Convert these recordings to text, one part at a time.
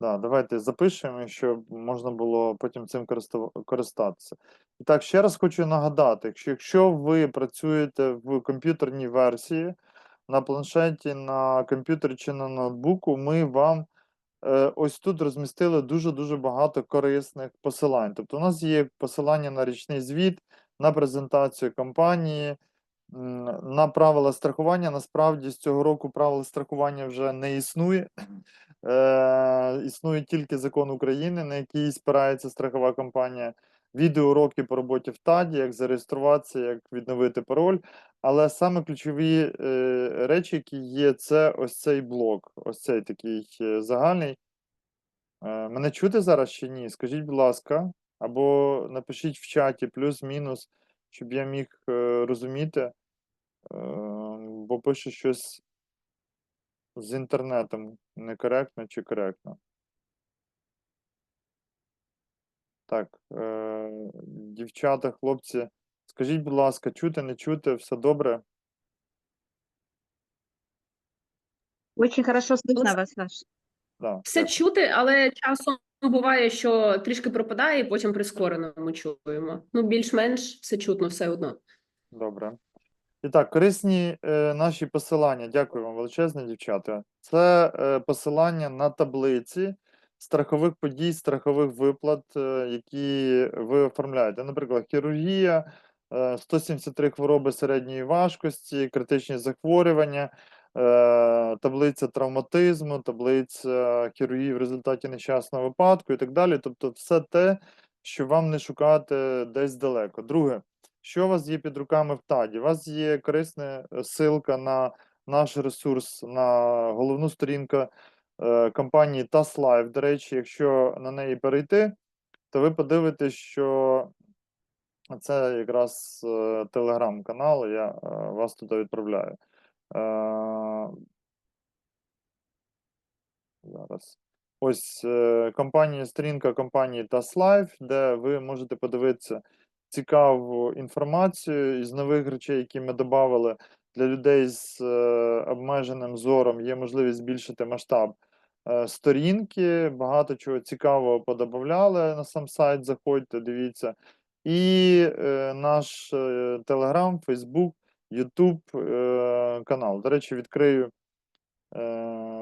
Да, давайте запишемо, щоб можна було потім цим користатися. І так, ще раз хочу нагадати, якщо, якщо ви працюєте в комп'ютерній версії на планшеті, на комп'ютері чи на ноутбуку, ми вам е, ось тут розмістили дуже-дуже багато корисних посилань. Тобто, у нас є посилання на річний звіт, на презентацію компанії, на правила страхування. Насправді з цього року правил страхування вже не існує. Е, існує тільки закон України, на який спирається страхова компанія. Відеоуроки по роботі в ТАДі, як зареєструватися, як відновити пароль. Але саме ключові е, речі, які є, це ось цей блок, ось цей такий е, загальний. Е, мене чути зараз чи ні? Скажіть, будь ласка, або напишіть в чаті плюс-мінус, щоб я міг е, розуміти, е, бо пише щось з інтернетом некоректно чи коректно. Так, е, дівчата, хлопці, скажіть, будь ласка, чути, не чути, все добре? Очень хорошо слышно вас, Саш. Да, Все так. чути, але часом буває, що трішки пропадає, і потім прискорено ми чуємо. Ну, більш-менш все чутно все одно. Добре. І так, корисні е, наші посилання. Дякую вам величезне, дівчата. Це е, посилання на таблиці страхових подій, страхових виплат, е, які ви оформляєте. Наприклад, хірургія, е, 173 хвороби середньої важкості, критичні захворювання, таблиця травматизму, таблиця хірургії в результаті нещасного випадку і так далі. Тобто, все те, що вам не шукати десь далеко. Друге. Що у вас є під руками в ТАДі? У вас є корисна е, ссылка на наш ресурс, на головну сторінку е, компанії TaskLive. До речі, якщо на неї перейти, то ви подивитесь, що це якраз е, телеграм-канал, я е, вас туди відправляю. Е, Зараз. Ось е, компанія, сторінка компанії TaskLive, де ви можете подивитися цікаву інформацію із нових речей, які ми додали для людей з е, обмеженим зором. Є можливість збільшити масштаб сторінки. Багато чого цікавого подобавляли на сам сайт. Заходьте, дивіться. І наш Facebook, YouTube е, канал. До речі, відкрию е,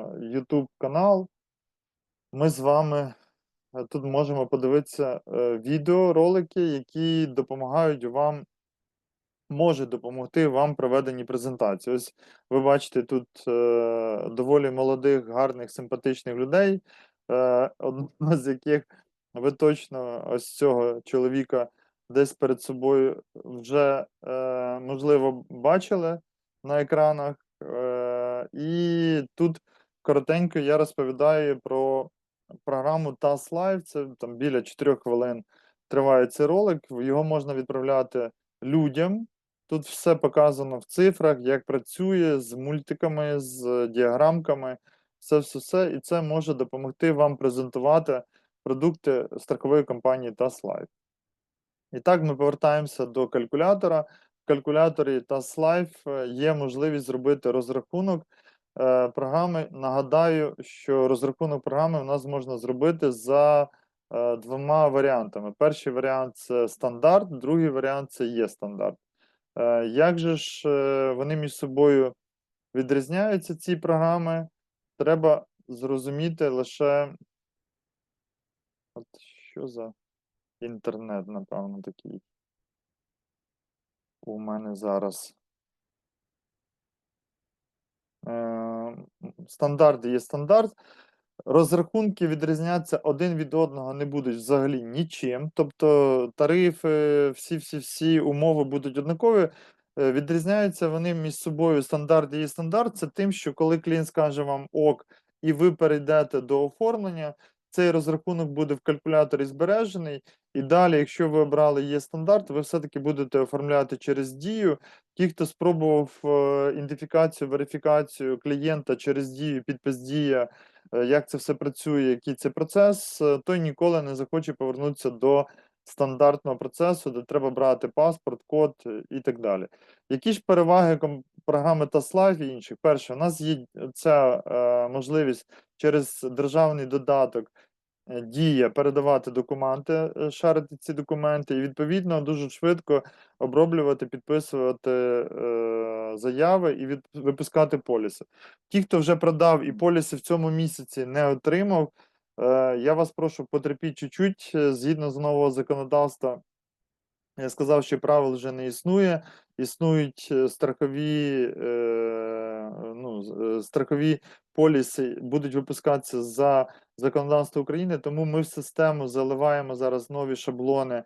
YouTube канал. Ми з вами е, тут можемо подивитися е, відеоролики, які допомагають вам, можуть допомогти вам проведенні презентації. Ось ви бачите тут е, доволі молодих, гарних, симпатичних людей, е, одного з яких ви точно ось цього чоловіка десь перед собою вже, е, можливо, бачили на екранах. Е, і тут коротенько я розповідаю про програму TAS Live. Це там біля 4 хвилин триває цей ролик. Його можна відправляти людям. Тут все показано в цифрах, як працює з мультиками, з діаграмками, все, все, все. І це може допомогти вам презентувати продукти страхової компанії TAS Live. І так, ми повертаємося до калькулятора. Калькуляторі TAS Live е, є можливість зробити розрахунок е, програми. Нагадаю, що розрахунок програми у нас можна зробити за е, двома варіантами. Перший варіант це стандарт, другий варіант це є стандарт. Як же ж вони між собою відрізняються, ці програми? Треба зрозуміти лише. От що за інтернет, напевно, такий. У мене зараз. Е, Стандарт є стандарт. Розрахунки відрізняться один від одного не будуть взагалі нічим. Тобто тарифи, всі-всі-всі умови будуть однакові. Е, Відрізняються вони між собою стандарт і стандарт. Це тим, що коли клієнт скаже вам ок, і ви перейдете до оформлення, цей розрахунок буде в калькуляторі збережений. І далі, якщо ви обрали є стандарт, ви все-таки будете оформляти через дію. Ті, хто спробував е, ідентифікацію, верифікацію клієнта через дію, підпис дія, е, як це все працює, який це процес, е, той ніколи не захоче повернутися до стандартного процесу, де треба брати паспорт, код і так далі. Які ж переваги програми TaskLive і інших. Перше, у нас є ця е, можливість через державний додаток е, дія передавати документи, е, шарити ці документи, і відповідно дуже швидко оброблювати, підписувати е, заяви і від, випускати поліси. Ті, хто вже продав і поліси в цьому місяці не отримав, е, я вас прошу потерпіть чуть-чуть згідно з нового законодавства. Я сказав, що правил вже не існує. Існують е, страхові, е, ну, е, страхові поліси будуть випускатися за законодавство України, тому ми в систему заливаємо зараз нові шаблони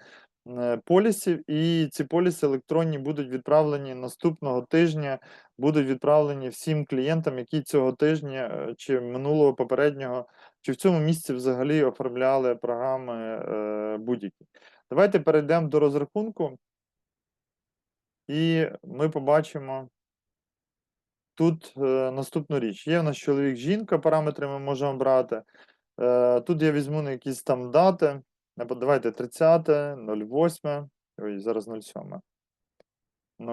е, полісів, і ці поліси електронні будуть відправлені наступного тижня, будуть відправлені всім клієнтам, які цього тижня чи минулого попереднього, чи в цьому місці взагалі оформляли програми будь-які. Давайте перейдемо до розрахунку, і ми побачимо тут е, наступну річ. Є в нас чоловік, жінка, параметри ми можемо брати. Е, тут я візьму на якісь там дати. Давайте 30, 08, ой, зараз 07.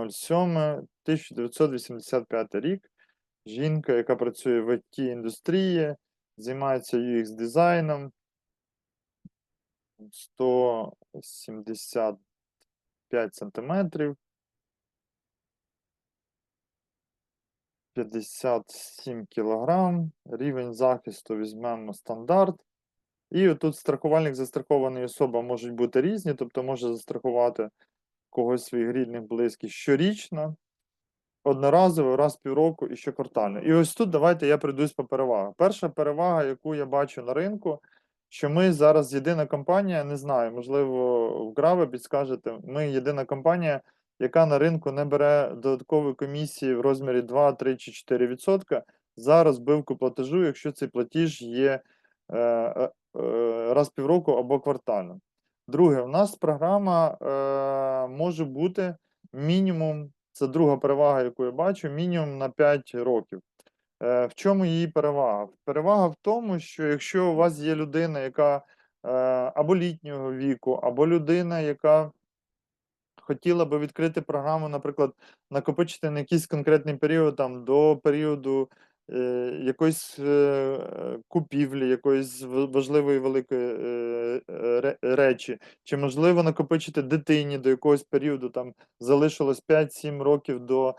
07, 1985 рік. Жінка, яка працює в it індустрії, займається UX дизайном. 175 сантиметрів. 57 кілограм. Рівень захисту візьмемо стандарт. І отут страхувальник застрахований особа можуть бути різні, тобто може застрахувати когось своїх рідних, близьких щорічно, одноразово, раз в півроку і щоквартально. І ось тут давайте я прийдусь по перевагах. Перша перевага, яку я бачу на ринку, що ми зараз єдина компанія, не знаю, можливо, в Граве підскажете, ми єдина компанія, яка на ринку не бере додаткової комісії в розмірі 2, 3 чи 4 відсотка за розбивку платежу, якщо цей платіж є е, е, е, раз півроку або квартально. Друге, в нас програма е, може бути мінімум, це друга перевага, яку я бачу, мінімум на 5 років. Е, в чому її перевага? Перевага в тому, що якщо у вас є людина, яка е, або літнього віку, або людина, яка хотіла би відкрити програму, наприклад, накопичити на якийсь конкретний період, там до періоду е, якоїсь купівлі, якоїсь важливої великої речі, чи можливо накопичити дитині до якогось періоду, там залишилось 5-7 років до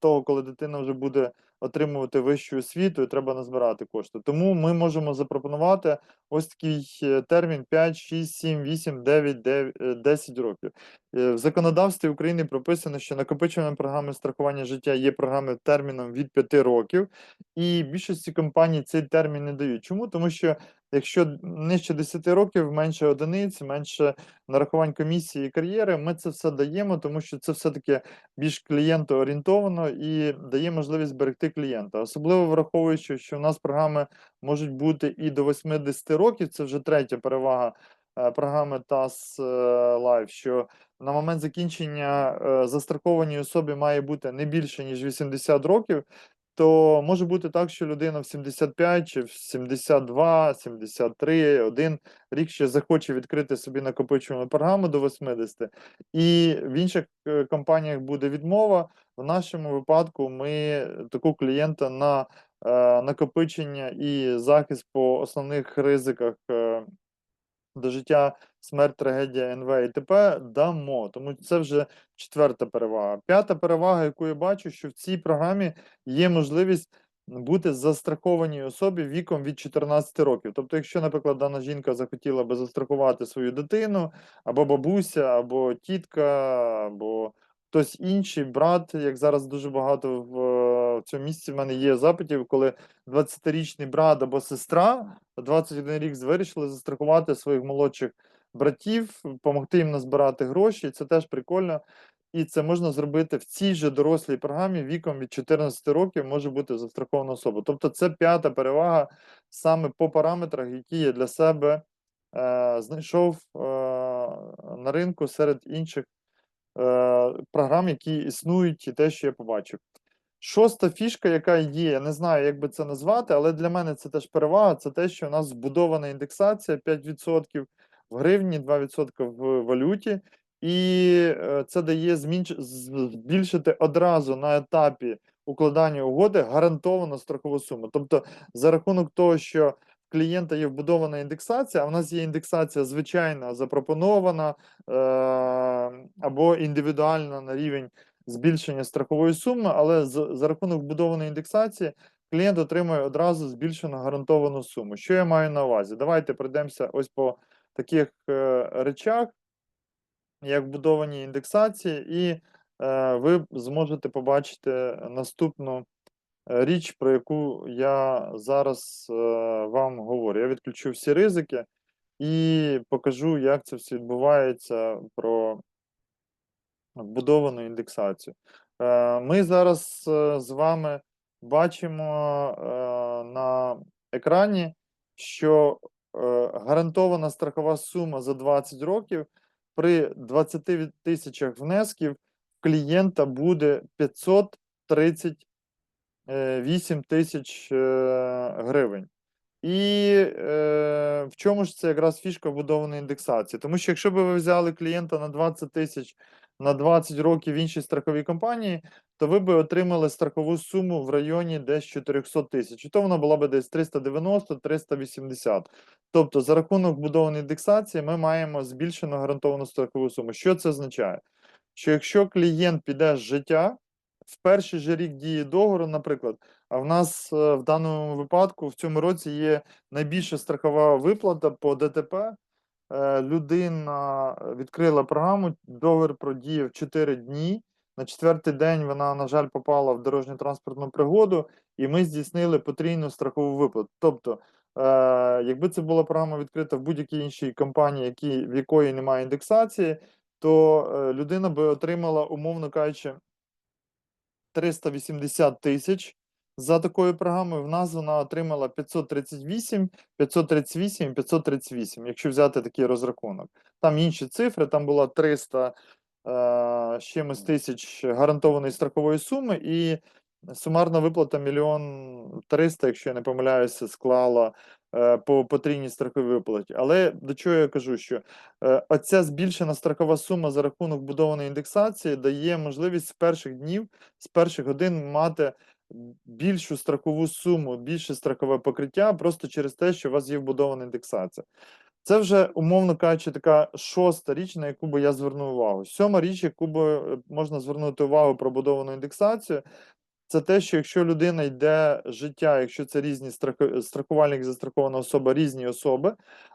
того, коли дитина вже буде отримувати вищу освіту, і треба назбирати кошти. Тому ми можемо запропонувати ось такий е, термін 5, 6, 7, 8, 9, 9 е, 10 років. Е, В законодавстві України прописано, що накопичувальні програми страхування життя є програми терміном від 5 років, і більшості компаній цей термін не дають. Чому? Тому що якщо нижче 10 років, менше одиниць, менше нарахувань комісії і кар'єри, ми це все даємо, тому що це все-таки більш клієнтоорієнтовано і дає можливість берегти клієнта. Особливо враховуючи, що в нас програми можуть бути і до 80 років, це вже третя перевага е, програми TAS е, Live, що на момент закінчення е, застрахованій особі має бути не більше, ніж 80 років, то може бути так, що людина в 75 чи в 72, 73, один рік ще захоче відкрити собі накопичувальну програму до 80, і в інших е, компаніях буде відмова. В нашому випадку ми таку клієнта на е, накопичення і захист по основних ризиках е, до життя, смерть, трагедія, НВ і т.п. дамо. Тому це вже четверта перевага. П'ята перевага, яку я бачу, що в цій програмі є можливість бути застрахованій особі віком від 14 років. Тобто, якщо, наприклад, дана жінка захотіла би застрахувати свою дитину, або бабуся, або тітка, або хтось інший, брат, як зараз дуже багато в, в цьому місці в мене є запитів, коли 20-річний брат або сестра 21 рік вирішили застрахувати своїх молодших братів, допомогти їм назбирати гроші. Це теж прикольно. І це можна зробити в цій же дорослій програмі віком від 14 років може бути застрахована особа. Тобто це п'ята перевага саме по параметрах, які я для себе е, знайшов е, на ринку серед інших програм, які існують, і те, що я побачив. Шоста фішка, яка є, я не знаю, як би це назвати, але для мене це теж перевага. Це те, що у нас збудована індексація 5% в гривні, 2% в валюті. і е, це дає змінч- збільшити одразу на етапі укладання угоди гарантовану страхову суму. Тобто, за рахунок того, що клієнта є вбудована індексація, а в нас є індексація звичайна, запропонована е, або індивідуальна на рівень збільшення страхової суми, але з, за рахунок вбудованої індексації клієнт отримує одразу збільшену гарантовану суму. Що я маю на увазі? Давайте пройдемося ось по таких е, речах, як вбудовані індексації, і е, ви зможете побачити наступну річ, про яку я зараз е, вам говорю. Я відключу всі ризики і покажу, як це все відбувається про вбудовану індексацію. Е, Ми зараз е, з вами бачимо е, на екрані, що е, гарантована страхова сума за 20 років при 20 тисячах внесків клієнта буде 538 тисяч е, гривень. І е, в чому ж це якраз фішка вбудованої індексації? Тому що якщо б ви взяли клієнта на 20 тисяч на 20 років в іншій страховій компанії, то ви б отримали страхову суму в районі десь 400 тисяч. І то вона була б десь 390-380. Тобто, за рахунок вбудованої індексації ми маємо збільшену гарантовану страхову суму. Що це означає? Що якщо клієнт піде з життя в перший же рік дії договору, наприклад, а в нас е, в даному випадку в цьому році є найбільша страхова виплата по ДТП. Е, Людина відкрила програму, договір продіяв 4 дні. На четвертий день вона, на жаль, попала в дорожньо-транспортну пригоду, і ми здійснили потрійну страхову виплату. Тобто, е, якби це була програма відкрита в будь-якій іншій компанії, які, в якої немає індексації, то е, людина би отримала, умовно кажучи, 380 тисяч за такою програмою. В нас вона отримала 538, 538 і 538, якщо взяти такий розрахунок. Там інші цифри, там була 300 е, з чимось тисяч гарантованої страхової суми, і сумарна виплата мільйон 300, якщо я не помиляюся, склала по потрійній страховій виплаті. Але до чого я кажу, що е, оця збільшена страхова сума за рахунок будованої індексації дає можливість з перших днів, з перших годин мати більшу страхову суму, більше страхове покриття, просто через те, що у вас є вбудована індексація. Це вже, умовно кажучи, така шоста річ, на яку би я звернув увагу. Сьома річ, яку би е, можна звернути увагу про будовану індексацію, це те, що якщо людина йде життя, якщо це різні страху- страхувальник, застрахована особа, різні особи,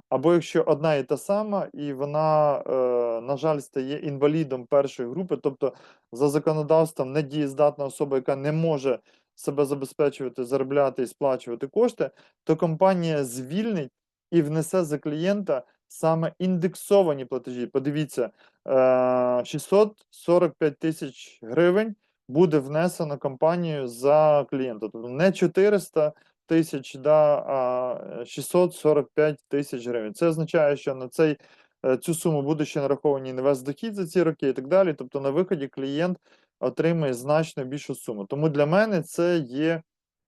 або якщо одна і та сама, і вона, е, на жаль, стає інвалідом першої групи, тобто за законодавством недієздатна особа, яка не може себе забезпечувати, заробляти і сплачувати кошти, то компанія звільнить і внесе за клієнта саме індексовані платежі. Подивіться, е, 645 тисяч гривень буде внесено компанією за клієнта. Тобто не 400 тисяч, да, а 645 тисяч гривень. Це означає, що на цей, е, цю суму буде ще нарахований інвестдохід за ці роки і так далі. Тобто на виході клієнт отримує значно більшу суму. Тому для мене це є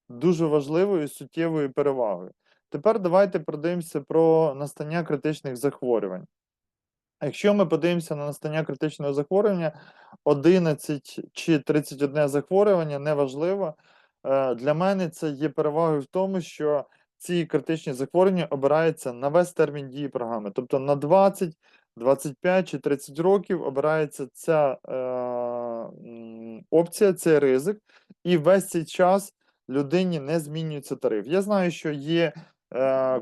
дуже важливою суттєвою перевагою. Тепер давайте подивимося про настання критичних захворювань. Якщо ми подивимося на настання критичного захворювання, 11 чи 31 захворювання неважливо. Е, Для мене це є перевагою в тому, що ці критичні захворювання обираються на весь термін дії програми. Тобто на 20, 25 чи 30 років обирається ця е, опція, цей ризик, і весь цей час людині не змінюється тариф. Я знаю, що є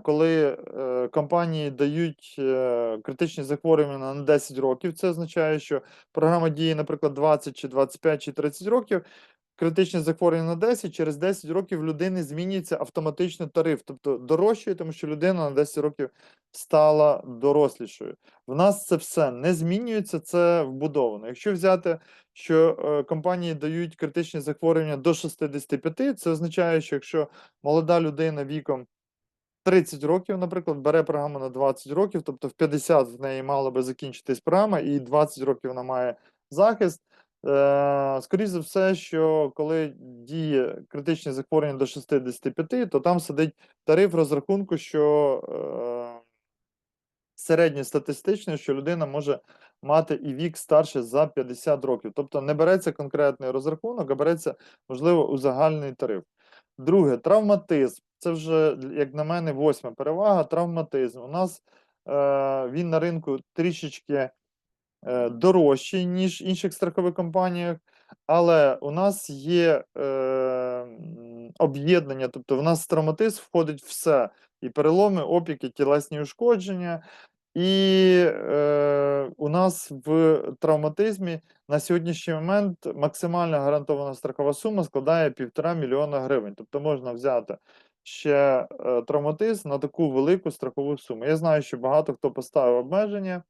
коли е, компанії дають е, критичні захворювання на 10 років, це означає, що програма діє, наприклад, 20 чи 25 чи 30 років. Критичні захворювання на 10, через 10 років людини змінюється автоматично тариф, тобто дорожчає, тому що людина на 10 років стала дорослішою. В нас це все не змінюється, це вбудовано. Якщо взяти, що е, компанії дають критичні захворювання до 65, це означає, що якщо молода людина віком 30 років, наприклад, бере програму на 20 років, тобто в 50 в неї мала би закінчитись програма, і 20 років вона має захист. Е, Скоріше за все, що коли діє критичне захворювання до 65, то там сидить тариф розрахунку, що е, середньостатистично, що людина може мати і вік старше за 50 років. Тобто не береться конкретний розрахунок, а береться, можливо, узагальний тариф. Друге, травматизм. Це вже, як на мене, восьма перевага. Травматизм. У нас е, він на ринку трішечки е, дорожчий, ніж в інших страхових компаніях, але у нас є е, об'єднання, тобто в нас травматизм входить все: і переломи, опіки, тілесні ушкодження. І е, у нас в травматизмі на сьогоднішній момент максимальна гарантована страхова сума складає півтора мільйона гривень. Тобто можна взяти ще е, травматизм на таку велику страхову суму. Я знаю, що багато хто поставив обмеження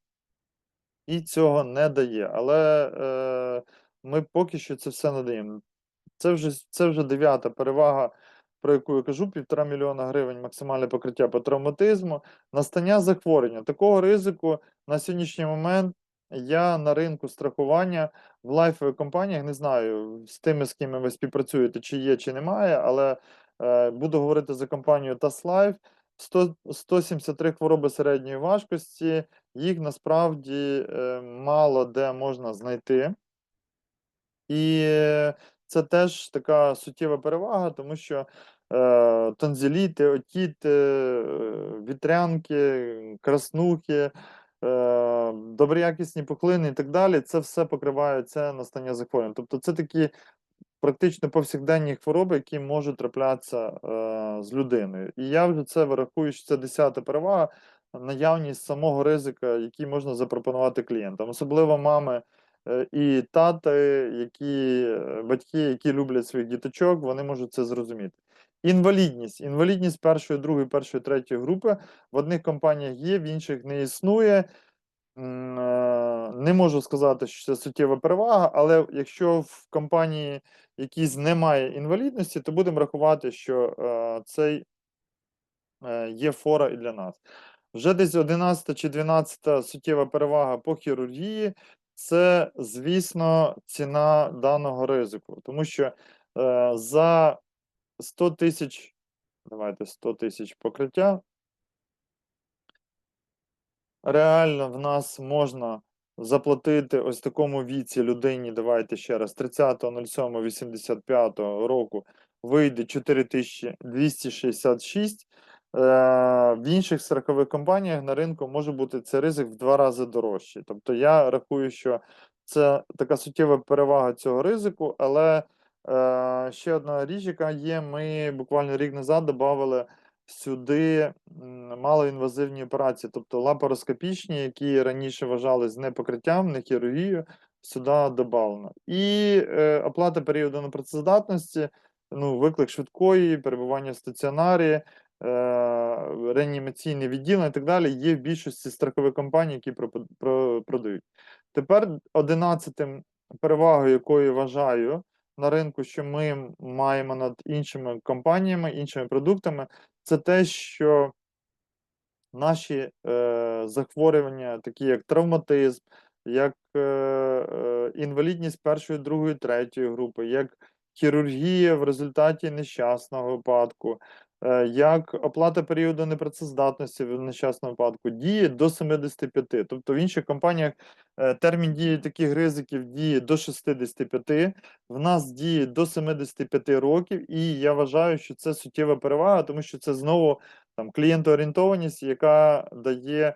і цього не дає. Але е, ми поки що це все надаємо. Це вже, це вже дев'ята перевага, про яку я кажу: півтора мільйона гривень максимальне покриття по травматизму. Настання захворювання. Такого ризику на сьогоднішній момент я на ринку страхування в лайфових компаніях не знаю з тими, з ким ви співпрацюєте, чи є, чи немає, але е, буду говорити за компанію TASLife. 100, 173 хвороби середньої важкості, їх насправді е, мало де можна знайти. І е, це теж така суттєва перевага, тому що е, тонзиліти, отіти, е, вітрянки, краснухи, е, доброякісні пухлини і так далі, це все покриває це настання захворювань. Тобто це такі практично повсякденні хвороби, які можуть траплятися з людиною. І я вже це вирахую, що це десята перевага, наявність самого ризика, який можна запропонувати клієнтам, особливо мами і тати, які батьки, які люблять своїх діточок, вони можуть це зрозуміти. Інвалідність. Інвалідність першої, другої, першої, третьої групи в одних компаніях є, в інших не існує. Е, Не можу сказати, що це суттєва перевага, але якщо в компанії якійсь немає інвалідності, то будемо рахувати, що е, цей е, є фора і для нас. Вже десь 11 чи 12 суттєва перевага по хірургії це, звісно, ціна даного ризику. Тому що за 100 тисяч, давайте 100 тисяч покриття, реально в нас можна заплатити ось такому віці людині, давайте ще раз, 30.07.85 року вийде 4266. Е, В інших страхових компаніях на ринку може бути цей ризик в два рази дорожчий. Тобто я рахую, що це така суттєва перевага цього ризику, але ще одна річ, яка є, ми буквально рік назад додали сюди малоінвазивні операції, тобто лапароскопічні, які раніше вважались не покриттям, не хірургією, сюди додано. І е, оплата періоду непрацездатності, ну, виклик швидкої, перебування в стаціонарі, е, реанімаційне відділення і так далі є в більшості страхових компаній, які пропо- про- продають. Тепер одинадцятим перевагою, якою вважаю на ринку, що ми маємо над іншими компаніями, іншими продуктами, це те, що наші е, захворювання, такі як травматизм, як е, е, інвалідність першої, другої, третьої групи, як хірургія в результаті нещасного випадку, як оплата періоду непрацездатності в нещасному випадку, діє до 75. Тобто в інших компаніях е, термін дії таких ризиків діє до 65, в нас діє до 75 років, і я вважаю, що це суттєва перевага, тому що це знову там клієнтоорієнтованість, яка дає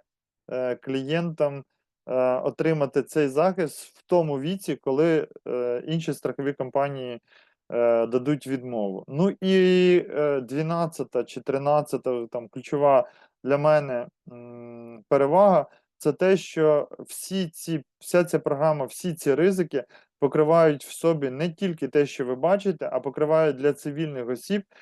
е, клієнтам е, отримати цей захист в тому віці, коли е, інші страхові компанії е, дадуть відмову. Ну і е, 12 чи 13 там ключова для мене перевага це те, що всі ці, вся ця програма, всі ці ризики покривають в собі не тільки те, що ви бачите, а покривають для цивільних осіб е,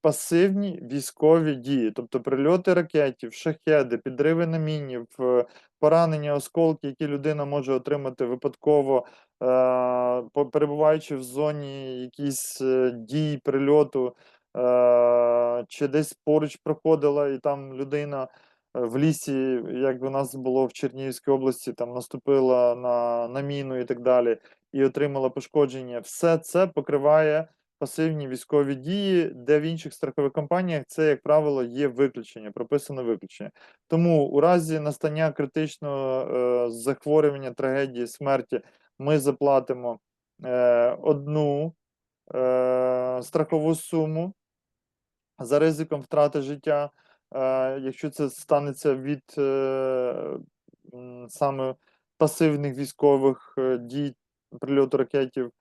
пасивні військові дії, тобто прильоти ракетів, шахеди, підриви на міні, в- поранення, осколки, які людина може отримати випадково, е, перебуваючи в зоні якісь е, дій, прильоту, е, чи десь поруч проходила, і там людина. е, В лісі, як у нас було в Чернігівській області, там наступила на, на міну і так далі, і отримала пошкодження. Все це покриває пасивні військові дії, де в інших страхових компаніях це, як правило, є виключення, прописано виключення. Тому у разі настання критичного е, захворювання, трагедії, смерті, ми заплатимо е, одну е, страхову суму за ризиком втрати життя, е, якщо це станеться від е, саме пасивних військових е, дій, прильоту ракетів,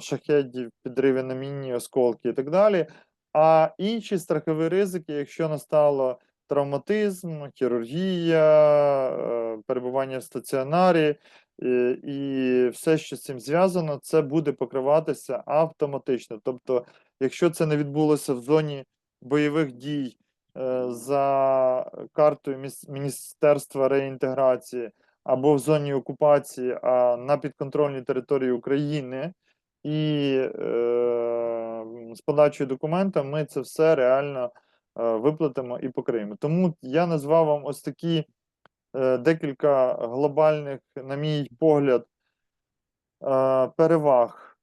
шахедів, підриви на мінні, осколки і так далі. А інші страхові ризики, якщо настало травматизм, хірургія, е, перебування в стаціонарі і, і все, що з цим зв'язано, це буде покриватися автоматично. Тобто, якщо це не відбулося в зоні бойових дій е, за картою Міністерства реінтеграції або в зоні окупації, а на підконтрольній території України, і е, з подачею документа ми це все реально е, виплатимо і покриємо. Тому я назвав вам ось такі е, декілька глобальних, на мій погляд, е, переваг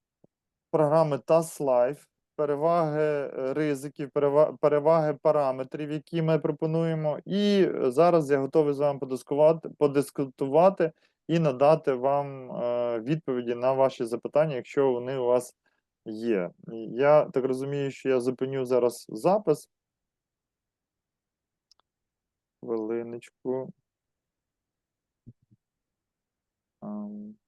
програми TAS Life, переваги е, ризиків, переваги параметрів, які ми пропонуємо. І е, зараз я готовий з вами подискувати, подискутувати і надати вам е, відповіді на ваші запитання, якщо вони у вас є. Я так розумію, що я зупиню зараз запис. Хвилиночку. Um...